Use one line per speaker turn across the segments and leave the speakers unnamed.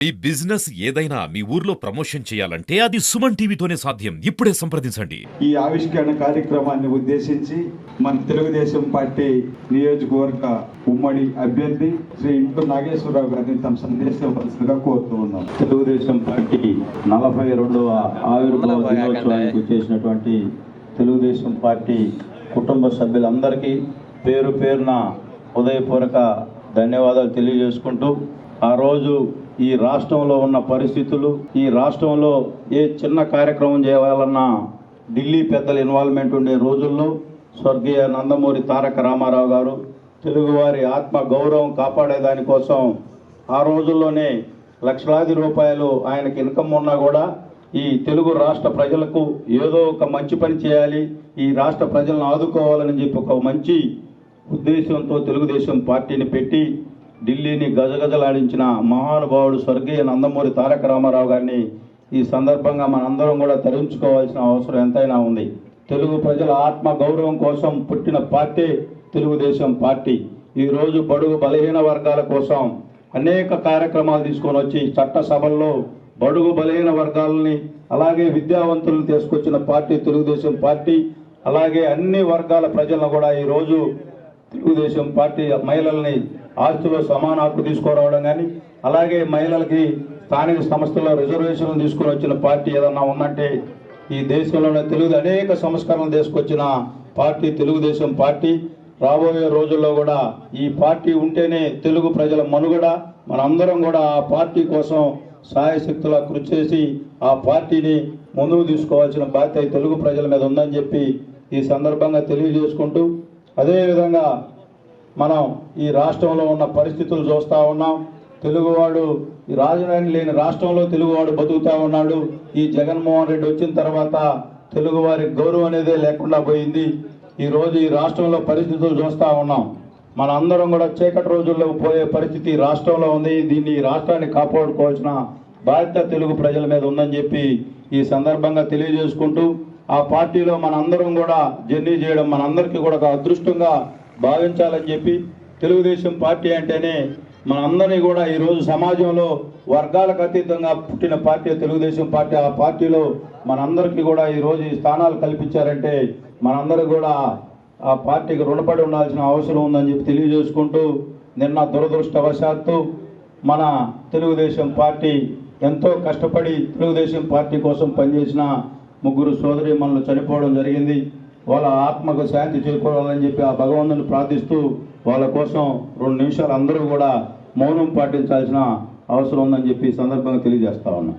ఈ బిజినెస్ ఏదైనా మీ ఊర్లో ప్రమోషన్ చేయాలంటే అది సుమన్ టీవీతోనే సాధ్యం. ఇప్పుడే సంప్రదించండి.
ఈ ఆవిష్కరణ కార్యక్రమాన్ని ఉద్దేశించి మన తెలుగుదేశం పార్టీ నియోజకవర్గ ఉమ్మడి అభ్యర్థి శ్రీ ఇంటు నాగేశ్వరరావు గారిని తమ సందేశవలసిందిగా కోరుతూ ఉన్నాం.
తెలుగుదేశం పార్టీ నలభై రెండవ ఆవిర్భావ దినోత్సవానికి చేసినటువంటి తెలుగుదేశం పార్టీ కుటుంబ సభ్యులందరికీ పేరు పేరున ఉదయపూర్వక ధన్యవాదాలు తెలియజేసుకుంటూ ఆ రోజు ఈ రాష్ట్రంలో ఉన్న పరిస్థితులు ఈ రాష్ట్రంలో ఏ చిన్న కార్యక్రమం చేయాలన్నా ఢిల్లీ పెద్దల ఇన్వాల్వ్మెంట్ ఉండే రోజుల్లో స్వర్గీయ నందమూరి తారక రామారావు గారు తెలుగువారి ఆత్మ గౌరవం కాపాడే దానికోసం ఆ రోజుల్లోనే లక్షలాది రూపాయలు ఆయనకి ఇన్కమ్ ఉన్నా కూడా ఈ తెలుగు రాష్ట్ర ప్రజలకు ఏదో ఒక మంచి పని చేయాలి ఈ రాష్ట్ర ప్రజలను ఆదుకోవాలని చెప్పి ఒక మంచి ఉద్దేశంతో తెలుగుదేశం పార్టీని పెట్టి ఢిల్లీని గజగజలాడించిన మహానుభావుడు స్వర్గీయ నందమూరి తారక రామారావు గారిని ఈ సందర్భంగా మనందరం కూడా తరించుకోవాల్సిన అవసరం ఎంతైనా ఉంది. తెలుగు ప్రజల ఆత్మ గౌరవం కోసం పుట్టిన పార్టీ తెలుగుదేశం పార్టీ. ఈరోజు బడుగు బలహీన వర్గాల కోసం అనేక కార్యక్రమాలు తీసుకొని వచ్చి చట్టసభల్లో బడుగు బలహీన వర్గాలని అలాగే విద్యావంతులను తీసుకొచ్చిన పార్టీ తెలుగుదేశం పార్టీ అలాగే అన్ని వర్గాల ప్రజలను కూడా ఈరోజు తెలుగుదేశం పార్టీ మహిళల్ని ఆస్తిలో సమాన హక్కు తీసుకురావడం కానీ అలాగే మహిళలకి స్థానిక సంస్థల్లో రిజర్వేషన్లు తీసుకుని వచ్చిన పార్టీ ఏదన్నా ఉందంటే ఈ దేశంలోనే తెలుగు అనేక సంస్కరణలు తీసుకొచ్చిన పార్టీ తెలుగుదేశం పార్టీ. రాబోయే రోజుల్లో కూడా ఈ పార్టీ ఉంటేనే తెలుగు ప్రజల మనుగడ మనందరం కూడా ఆ పార్టీ కోసం సాయశక్తులా కృషి చేసి ఆ పార్టీని ముందుకు తీసుకోవాల్సిన బాధ్యత తెలుగు ప్రజల మీద ఉందని చెప్పి ఈ సందర్భంగా తెలియజేసుకుంటూ అదేవిధంగా మనం ఈ రాష్ట్రంలో ఉన్న పరిస్థితులు చూస్తూ ఉన్నాం. తెలుగువాడు ఈ రాజధాని లేని రాష్ట్రంలో తెలుగువాడు బతుకుతా ఉన్నాడు. ఈ జగన్మోహన్ రెడ్డి వచ్చిన తర్వాత తెలుగువారి గౌరవం అనేదే లేకుండా పోయింది. ఈరోజు ఈ రాష్ట్రంలో పరిస్థితులు చూస్తూ ఉన్నాం. మన అందరం కూడా చీకటి రోజుల్లో పోయే పరిస్థితి రాష్ట్రంలో ఉంది. దీన్ని ఈ రాష్ట్రాన్ని కాపాడుకోవాల్సిన బాధ్యత తెలుగు ప్రజల మీద ఉందని చెప్పి ఈ సందర్భంగా తెలియజేసుకుంటూ ఆ పార్టీలో మనందరం కూడా జర్నీ చేయడం మనందరికీ కూడా ఒక అదృష్టంగా భావించాలని చెప్పి తెలుగుదేశం పార్టీ అంటేనే మనందరినీ కూడా ఈరోజు సమాజంలో వర్గాలకు అతీతంగా పుట్టిన పార్టీ తెలుగుదేశం పార్టీ. ఆ పార్టీలో మనందరికీ కూడా ఈరోజు ఈ స్థానాలు కల్పించారంటే మనందరూ కూడా ఆ పార్టీకి రుణపడి ఉండాల్సిన అవసరం ఉందని చెప్పి తెలియజేసుకుంటూ నిన్న దురదృష్టవశాత్తు మన తెలుగుదేశం పార్టీ ఎంతో కష్టపడి తెలుగుదేశం పార్టీ కోసం పనిచేసిన ముగ్గురు సోదరి మనలు చనిపోవడం జరిగింది. వాళ్ళ ఆత్మకు శాంతి చేకూరాలని చెప్పి ఆ భగవంతుని ప్రార్థిస్తూ వాళ్ళ కోసం రెండు నిమిషాలు అందరూ కూడా మౌనం పాటించాల్సిన అవసరం ఉందని చెప్పి ఈ సందర్భంగా తెలియజేస్తా ఉన్నా.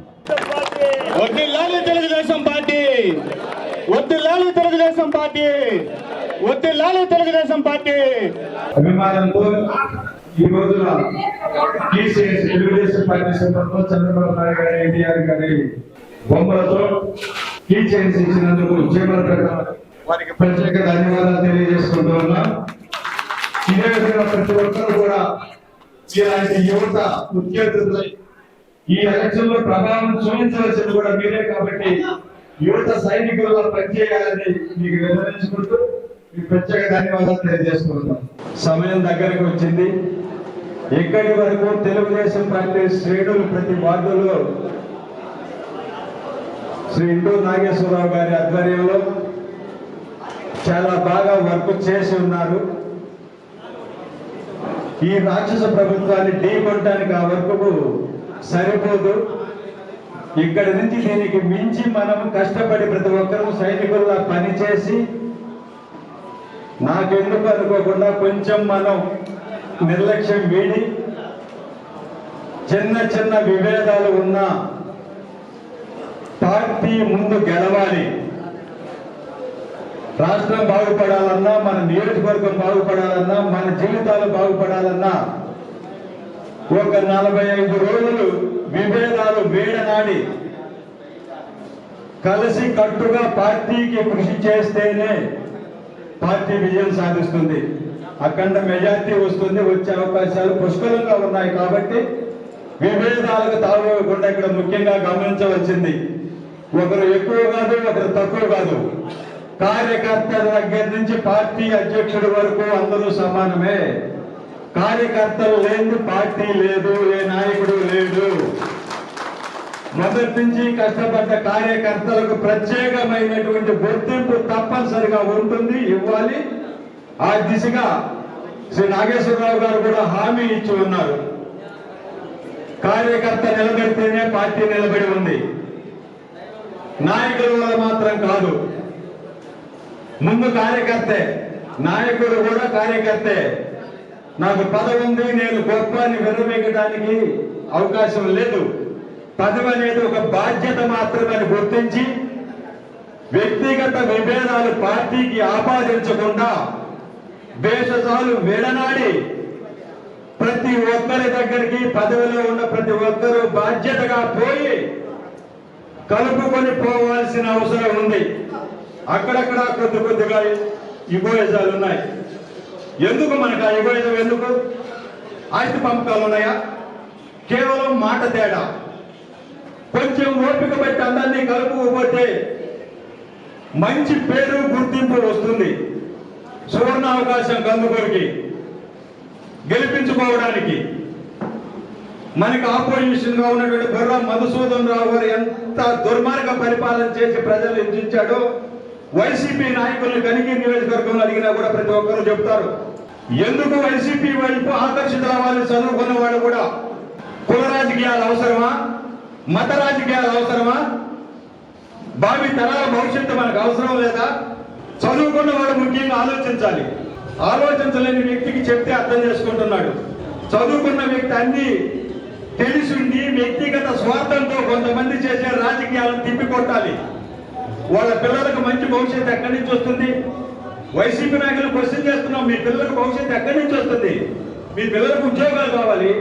తెలుగుదేశం పార్టీ. తెలుగుదేశం పార్టీ. వద్దిల్లాలి తెలుగుదేశం పార్టీ.
అభిమానంతో ఈ రోజున టీసీఎస్ తెలుగుదేశం పార్టీ సందర్భంలో చంద్రబాబు నాయుడు గారి ఎన్టీఆర్ గారి బొమ్మలతో ఈ చైన్స్ ఇచ్చినందుకు వారికి ప్రత్యేక ధన్యవాదాలు తెలియజేసుకుంటూ ఉన్నాం. ఇదే విధంగా ప్రతి ఒక్కరు కూడా ఇలాంటి యువత ముఖ్య ఈ ఎలక్షన్లో ప్రభావం చూపించవలసింది కూడా మీరే కాబట్టి యువత సైనికుల్లో పనిచేయాలని మీకు వివరించుకుంటూ మీకు ప్రత్యేక ధన్యవాదాలు తెలియజేసుకుంటున్నాం. సమయం దగ్గరకు వచ్చింది. ఇక్కడి వరకు తెలుగుదేశం పార్టీ శ్రేణులు ప్రతి వార్డులో శ్రీ ఇంటూ నాగేశ్వరరావు గారి ఆధ్వర్యంలో చాలా బాగా వర్క్ చేసి ఉన్నారు. ఈ రాక్షస ప్రభుత్వాన్ని ఢీకొట్టడానికి ఆ వర్క్ సరిపోదు. ఇక్కడి నుంచి దీనికి మించి మనం కష్టపడి ప్రతి ఒక్కరూ సైనికుల్లా పనిచేసి నాకెందుకు అనుకోకుండా కొంచెం మనం నిర్లక్ష్యం వీడి చిన్న చిన్న విభేదాలు ఉన్నా పార్టీ ముందు గెలవాలి. రాష్ట్రం బాగుపడాలన్నా మన నియోజకవర్గం బాగుపడాలన్నా మన జీవితాలు బాగుపడాలన్నా ఒక నలభై ఐదు రోజులు విభేదాలు వేడనాడి కలిసి కట్టుగా పార్టీకి కృషి చేస్తేనే పార్టీ విజయం సాధిస్తుంది. అఖండ మెజార్టీ వస్తుంది వచ్చే అవకాశాలు పుష్కలంగా ఉన్నాయి కాబట్టి విభేదాలకు తావకుండా ఇక్కడ ముఖ్యంగా గమనించవలసింది. ఒకరు ఎక్కువ కాదు ఒకరు తక్కువ కాదు. కార్యకర్తల దగ్గర నుంచి పార్టీ అధ్యక్షుడి వరకు అందరూ సమానమే. కార్యకర్తలు లేని పార్టీ లేదు ఏ నాయకుడు లేడు. మొదటి నుంచి కష్టపడ్డ కార్యకర్తలకు ప్రత్యేకమైనటువంటి గుర్తింపు తప్పనిసరిగా ఉంటుంది ఇవ్వాలి. ఆ దిశగా శ్రీ నాగేశ్వరరావు గారు కూడా హామీ ఇచ్చి ఉన్నారు. కార్యకర్త నిలబెడితేనే పార్టీ నిలబడి ఉంది. నాయకుల వల్ల మాత్రం కాదు. ముందు కార్యకర్తే నాయకుడు కూడా కార్యకర్తే. నాకు పదవి ఉంది నేను గొప్పని విరమించడానికి అవకాశం లేదు. పదవి అనేది ఒక బాధ్యత మాత్రమే గుర్తించి వ్యక్తిగత విభేదాలు పార్టీకి ఆపాదించకుండా భేషజాలు విడనాడి ప్రతి ఒక్కరి దగ్గరికి పదవిలో ఉన్న ప్రతి ఒక్కరూ బాధ్యతగా పోయి కలుపుకొని పోవాల్సిన అవసరం ఉంది. అక్కడక్కడ కొద్ది కొద్దిగా ఇగోయిజాలు ఉన్నాయి. ఎందుకు మనకు ఆ ఇగోయిజం ఎందుకు? ఆస్తి పంపకాలు ఉన్నాయా? కేవలం మాట తేడా. కొంచెం ఓపిక పెట్టి అందరినీ కలుపుకోపోతే మంచి పేరు గుర్తింపు వస్తుంది. సువర్ణ అవకాశం కందుకూరికి. గెలిపించుకోవడానికి. మనకి ఆపోజిషన్గా ఉన్నటువంటి బుర్ర మధుసూదన్ రావు గారు ఎంత దుర్మార్గ పరిపాలన చేసి ప్రజలు హింసించాడో వైసీపీ నాయకుల్ని కనిగి నియోజకవర్గంలో అడిగినా కూడా ప్రతి ఒక్కరూ చెప్తారు. ఎందుకు వైసీపీ వైపు ఆకర్షిత అవ్వాలి చదువుకున్న వాళ్ళు కూడా? కుల రాజకీయాలు అవసరమా? మత రాజకీయాలు అవసరమా? భావి తరాల భవిష్యత్తు మనకు అవసరం లేదా? చదువుకున్న వాడు ముఖ్యంగా ఆలోచించాలి. ఆలోచించలేని వ్యక్తికి చెప్తే అర్థం చేసుకుంటున్నాడు. చదువుకున్న వ్యక్తి అన్ని వ్యక్తిగత స్వార్థంతో కొంతమంది చేసే రాజకీయాలను తిప్పికొట్టాలి. వాళ్ళ పిల్లలకు మంచి భవిష్యత్తు ఎక్కడి నుంచి వస్తుంది? వైసీపీ నాయకులు క్వశ్చన్ చేస్తున్నాం మీ పిల్లలకు భవిష్యత్తు ఎక్కడి నుంచి వస్తుంది? మీ పిల్లలకు ఉద్యోగాలు కావాలి.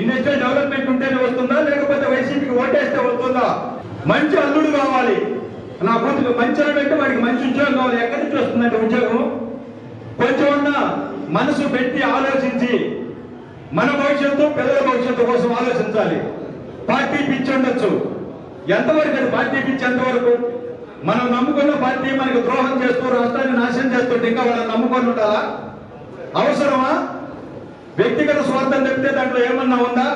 ఇండస్ట్రియల్ డెవలప్మెంట్ ఉంటేనే వస్తుందా? లేకపోతే వైసీపీకి ఓటేస్తే వస్తుందా? మంచి అల్లుడు కావాలి. నా కూతురు మంచి అంటే వాడికి మంచి ఉద్యోగం కావాలి. ఎక్కడి నుంచి వస్తుందంటే ఉద్యోగం? కొంచెం ఉన్న మనసు పెట్టి ఆలోచించి మన భవిష్యత్తు పిల్లల భవిష్యత్తు కోసం ఆలోచించాలి. పార్టీ పిచ్చి ఉండొచ్చు ఎంతవరకు అది పార్టీ పిచ్చి ఎంతవరకు మనం నమ్ముకున్న పార్టీ మనకు ద్రోహం చేస్తూ రాష్ట్రాన్ని నాశనం చేస్తుంటే ఇంకా వాళ్ళని నమ్ముకొని ఉండాలా అవసరమా? వ్యక్తిగత స్వార్థం చెప్తే దాంట్లో ఏమన్నా ఉందా?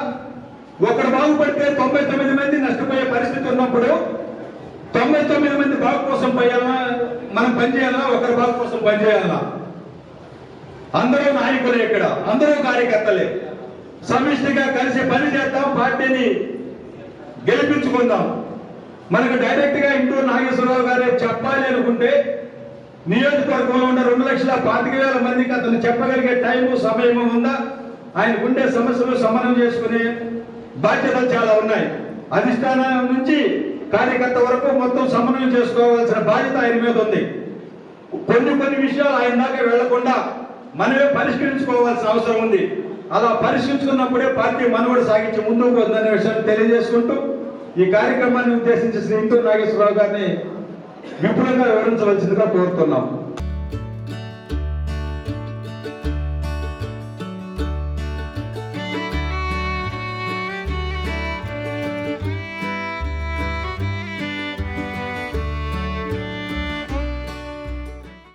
ఒకడు బాగుపడితే తొంభై తొమ్మిది మంది నష్టపోయే పరిస్థితి ఉన్నప్పుడు తొంభై తొమ్మిది మంది బాగు కోసం పోయాలా మనం పనిచేయాలా ఒకరి బాగు కోసం పనిచేయాలా అందరూ నాయకులే ఇక్కడ. అందరూ కార్యకర్తలే. సమిష్టిగా కలిసి పని చేద్దాం. పార్టీని గెలిపించుకుందాం. మనకు డైరెక్ట్గా ఇంటూ నాగేశ్వరరావు గారే చెప్పాలి అనుకుంటే నియోజకవర్గంలో ఉన్న రెండు లక్షల పాతిక వేల మందికి అతను చెప్పగలిగే టైము సమయము ఉందా? ఆయనకుండే సమస్యలు సమనం చేసుకునే బాధ్యతలు చాలా ఉన్నాయి. అధిష్టానం నుంచి కార్యకర్త వరకు మొత్తం సమన్వయం చేసుకోవాల్సిన బాధ్యత ఆయన మీద ఉంది. కొన్ని కొన్ని విషయాలు ఆయన దాకా వెళ్ళకుండా మనమే పరిష్కరించుకోవాల్సిన అవసరం ఉంది. అలా పరిష్కరించుకున్నప్పుడే పార్టీ మనుగడ సాగించి ముందుకు పోతుందనే విషయాన్ని తెలియజేసుకుంటూ ఈ కార్యక్రమాన్ని ఉద్దేశించి శ్రీ ఇంటూరు నాగేశ్వరరావు గారిని విపులంగా వివరించవలసిందిగా కోరుతున్నాం.